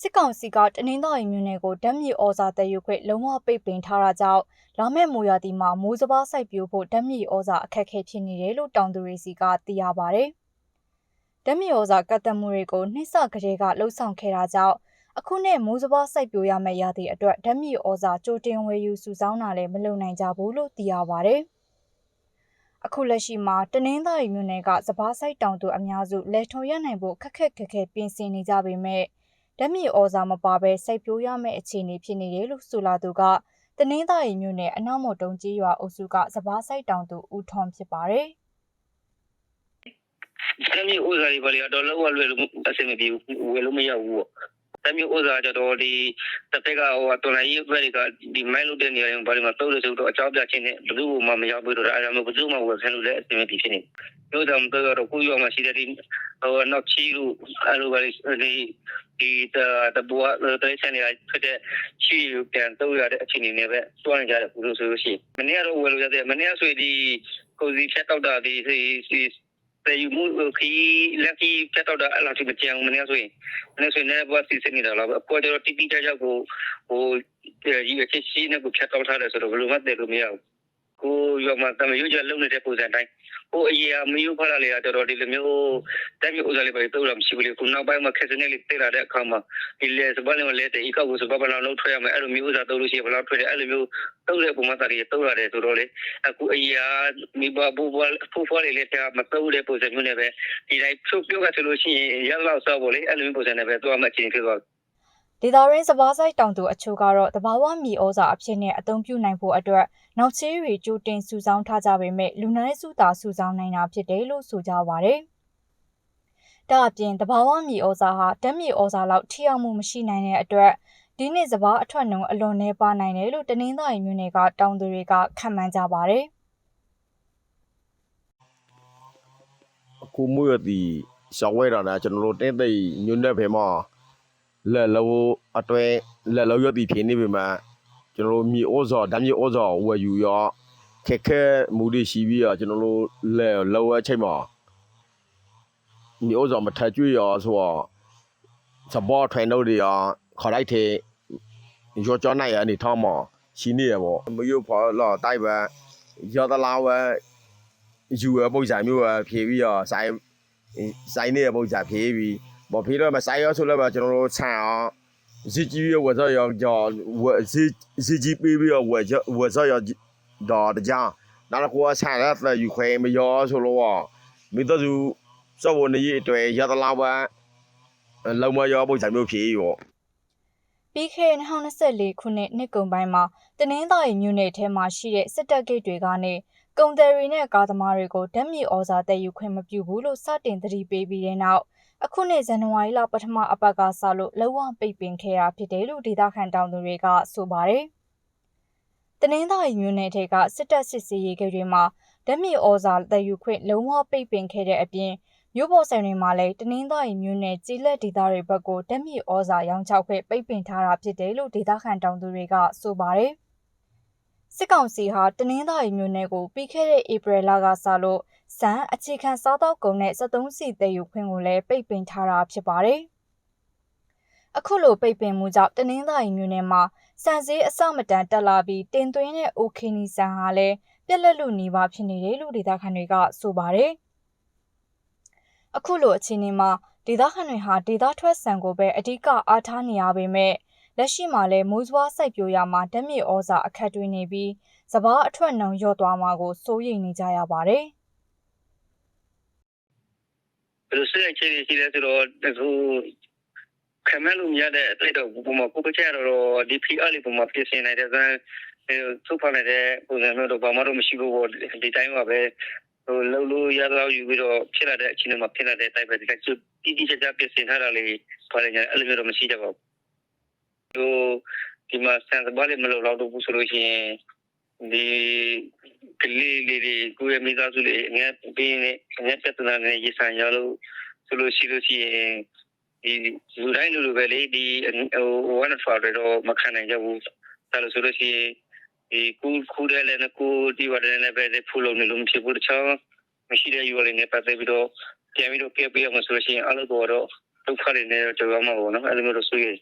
စစ်ကောင်စီကတနင်္သာရီမြို့နယ်ကိုဓာတ်မြေဩဇာတည်ယူခွင့်လုံးဝပိတ်ပင်ထားတာကြောင့်လာမယ့်မိုးရာသီမှာမိုးစပါးစိုက်ပျိုးဖို့ဓာတ်မြေဩဇာအခက်အခဲဖြစ်နေတယ်လို့တောင်သူတွေစီကသိရပါဗျ။ဓာတ်မြေဩဇာကတ်သက်မှုတွေကိုနှိစကလေးကလှုပ်ဆောင်ခဲ့တာကြောင့်အခုနဲ့မိုးစပါးစိုက်ပျိုးရမယ့်ရာသီအတွက်ဓာတ်မြေဩဇာကြိုတင်ဝယ်ယူစုဆောင်းတာလည်းမလုပ်နိုင်ကြဘူးလို့သိရပါဗျ။အခုလက်ရှိမှာတနင်္သာရီမြို့နယ်ကစပားဆိုင်တောင်သူအများစုလက်ထုံရနိုင်ဖို့ခက်ခက်ခက်ခဲပြင်ဆင်နေကြပေမဲ့ ဓာတ်မြေဩဇာမပါဘဲစိုက်ပျိုးရမယ့်အခြေအနေဖြစ်နေတယ်လို့ဆိုလာသူကတနင်္သာရီမြို့နယ်အနောက်မော်တုံကြီးရွာအုပ်စုကစပားဆိုင်တောင်သူဦးထွန်းဖြစ်ပါတယ်။တမျိုးဥစားတွေပါလေတော့လောက်ဝလွယ်လို့အဆင်မပြေဘူးဝယ်လို့မရဘူးပေါ့ တမျိုးဥစားကြတော့ဒီတစ်ဖက်ကဟိုတော်လိုင်းရေးဘက်ကဒီမိုင်းလို့တဲ့နေရာတွေဘာတွေမှာတုံးလို့ဆိုတော့အကြောင်းပြချင်းနဲ့ဘယ်သူမှမရောက်ဘူးတော့အဲ့ဒါမျိုးဘယ်သူမှဝယ်ဆန်းလို့လည်းအဆင်မပြေဖြစ်နေမျိုးတောင်တော့ကိုရောမှရှိတဲ့ဒီဟိုနောက်ချီလို့အဲ့လိုပါလေဒီဒီတဘွားတဲ့ဆန်ရဖြစ်တဲ့ချီပြန်တုံးရတဲ့အခြေအနေနဲ့ပဲတွန်းနေကြတယ်ဘယ်လိုဆိုလို့ရှိရင်မနေ့ကတော့ဝယ်လို့ရတယ်မနေ့ကဆိုဒီကိုစီဖြတ်တော့တာဒီစီ တယ်ယူမှုခီလက်ကြီးဖြတ်တော့တာအဲ့လိုတိမကြအောင်မနေ့ဆိုရင်မနေ့ဆိုရင်လည်းဘာစီစနေတာလားအပေါ်ကျတော့တီတီကြကြကိုဟိုဒီအချက်ရှိနေကိုဖြတ်တော့ထားတယ်ဆိုတော့ဘယ်လိုမှတည်လို့မရဘူး ကိုရောမတမယူကြလုံနေတဲ့ပုံစံတိုင်းဟိုအရေးအမယူဖလာလေတော့တော်ဒီလိုမျိုးတက်ပြီးဥစားလေးပဲတော့မရှိဘူးလေခုနောက်ပိုင်းမှာခက်စနေလေးတက်လာတဲ့အခါမှာဒီလေစပယ်လေးလဲတဲ့ဤကောက်ကိုစပယ်ဘလောက်လုံးထွက်ရမယ်အဲ့လိုမျိုးဥစားတော့လို့ရှိရင်ဘလောက်ထွက်တယ်အဲ့လိုမျိုးတော့တဲ့ပုံမှန်တာတွေတော့ရတယ်ဆိုတော့လေအခုအရေးမိဘဘူဘဖူဖော်လေးလေးကမတော့တဲ့ပုံစံမျိုးနဲ့ပဲဒီတိုင်းဖြုတ်ပြုတ်ကဆိုလို့ရှိရင်ရလောက်စောက်ဖို့လေအဲ့လိုမျိုးပုံစံနဲ့ပဲတော့မှချင်းဖြစ်သွား ဒေတာရင်းစပားဆိုင်တောင်သူအချို့ကတော့တဘာဝမီဩဇာအဖြစ်နဲ့အသုံးပြုနိုင်ဖို့အတွက်နောက်ချေးတွေကြိုတင်စုဆောင်းထားကြပေမဲ့လူနည်းစုတာစုဆောင်းနိုင်တာဖြစ်တယ်လို့ဆိုကြပါတယ်။ဒါအပြင်တဘာဝမီဩဇာဟာဓာတ်မီဩဇာလောက်ထိရောက်မှုမရှိနိုင်တဲ့အတွက်ဒီနှစ်စပားအထွက်နှုံအလွန်နှဲပါနိုင်တယ်လို့တနင်္သာရီမြို့နယ်ကတောင်သူတွေကခန့်မှန်းကြပါတယ်။အခုမိုးရသည်ရှောင်းဝဲတာနဲ့ကျွန်တော်တို့တင်းသိပ်ညွန်းတဲ့ဖေမှာ လက်လုံးအတွဲလက်လုံးရသည်ဖြစ်နေပြီမှာကျွန်တော်တို့မြေဩဇောဓာတ်မြေဩဇောဝယ်ယူရောခက်ခဲမှုတွေရှိပြီးတော့ကျွန်တော်တို့လက်လောအချိန်မှာမြေဩဇောမထကြွရောဆိုတော့စဘောထွင်တို့တွေရောခေါ်လိုက်တဲ့ရောကြောနိုင်ရအနေထားမှာရှိနေရပေါ့မယူဖော်လာတိုက်ပဲရောတလာဝဲယူရပုံစံမျိုးဖြေပြီးတော့ဆိုင်ဆိုင်နေရပုံစံဖြေပြီး ဘောဖြေတော့မဆိုင်ရောဆိုလည်းပဲကျွန်တော်တို့ဆန်အောင်ဇီကြီးရဝက်စောရောကြောဝက်ဇီဇီကြီးပြီးပြီးတော့ဝက်ဝက်စောရောတော့တကြနောက်တစ်ခုကဆန်လည်းယူခွဲမရောဆိုလို့မိတော့သူစောဝနေရအတွက်ရတလာဝဲလုံမရောပုံစံမျိုးဖြေရောပြီးခဲ့တဲ့2024ခုနှစ်နှစ်ကုန်ပိုင်းမှာတနင်္သာရီမြို့နယ်ထဲမှာရှိတဲ့စစ်တပ်ဂိတ်တွေကနေ ကုန်တယ်ရီနဲ့ကားသမားတွေကိုဓာတ်မြေဩဇာတည်ယူခွင့်မပြုဘူးလို့စတင်သတိပေးပြီးတဲ့နောက်အခုနှစ်ဇန်နဝါရီလပထမအပတ်ကစလို့လုံဝပိတ်ပင်ခဲ့တာဖြစ်တယ်လို့ဒေသခံတောင်သူတွေကဆိုပါတယ်။တနင်္သာရီမြို့နယ်ထဲကစစ်တပ်စစ်စီရေးဂိတ်တွေမှာဓာတ်မြေဩဇာတည်ယူခွင့်လုံးဝပိတ်ပင်ခဲ့တဲ့အပြင်မြို့ပေါ်ဆိုင်တွေမှာလည်းတနင်္သာရီမြို့နယ်ကြီးလက်ဒေသတွေဘက်ကိုဓာတ်မြေဩဇာရောင်းချခွင့်ပိတ်ပင်ထားတာဖြစ်တယ်လို့ဒေသခံတောင်သူတွေကဆိုပါတယ်။ စစ်ကောင်စီဟာတနင်္သာရီမြို့နယ်ကိုပြီးခဲ့တဲ့ဧပြီလကစလို့စံအခြေခံစားတောက်ကုန်နဲ့73စီတည်ယူခွင့်ကိုလည်းပိတ်ပင်ထားတာဖြစ်ပါတယ်။အခုလိုပိတ်ပင်မှုကြောင့်တနင်္သာရီမြို့နယ်မှာစံစည်းအစမတန်တက်လာပြီးတင်သွင်းတဲ့ OK နီဆန်ဟာလည်းပြက်လက်လူနေပါဖြစ်နေတယ်လို့ဒေသခံတွေကဆိုပါတယ်။အခုလိုအခြေအနေမှာဒေသခံတွေဟာဒေသထွက်ဆန်ကိုပဲအဓိကအားထားနေရပေမဲ့ လက်ရှိမှာလည်းမိုးစွားစိုက်ပျိုးရမှာဓာတ်မြေဩဇာအခက်တွေနေပြီးစပားအထွက်နှုံရော့သွားမှာကိုစိုးရိမ်နေကြရပါတယ်။ဘယ်လိုစိတ်အခြေအနေရှိလဲဆိုတော့အခုခံမလို့မရတဲ့အတွေ့အကြုံပုံမှာကိုပချရတော့ဒီ PR လေးပုံမှာပြင်ဆင်နေတဲ့ဇာတ်အဲသူ့ဖာနေတဲ့ပုံစံမျိုးတော့ဘာမှတော့မရှိဘူးပေါ့ဒီတိုင်းမှာပဲဟိုလှုပ်လို့ရတော့ယူပြီးတော့ဖြစ်လာတဲ့အချိန်မှာဖြစ်လာတဲ့အတိုင်းပဲဒီကစုတီးတီးကြကြပြင်ဆင်ထားတာလေးခေါ်နေကြအဲ့လိုမျိုးတော့မရှိကြပါဘူး ဟိုဒီမှာစံစပါးလေးမလို့တော့ဘူးဆိုလို့ရှိရင်ဒီကလေးလေးတွေကိုရမိသားစုလေးငါပြင်းနေငါပြဿနာနဲ့ရဆိုင်ရလို့ဆိုလို့ရှိလို့ရှိရင်ဒီလူတိုင်းလူလူပဲလေဒီဟိုဝန်ဖာတော့မခံနိုင်ကြဘူးဒါလို့ဆိုလို့ရှိရင်ဒီကူကူတယ်လည်းကူဒီဝရလည်းပဲဖူလုံးနေလို့မဖြစ်ဘူးတခြားမရှိတဲ့ယူရလေးနဲ့ပတ်သက်ပြီးတော့ပြန်ပြီးတော့ပြပြအောင်ဆိုလို့ရှိရင်အလုပ်တော့ဒုက္ခတွေနဲ့ကြောက်ရမှာပေါ့နော်အဲ့လိုမျိုးတော့ဆွေးရတယ်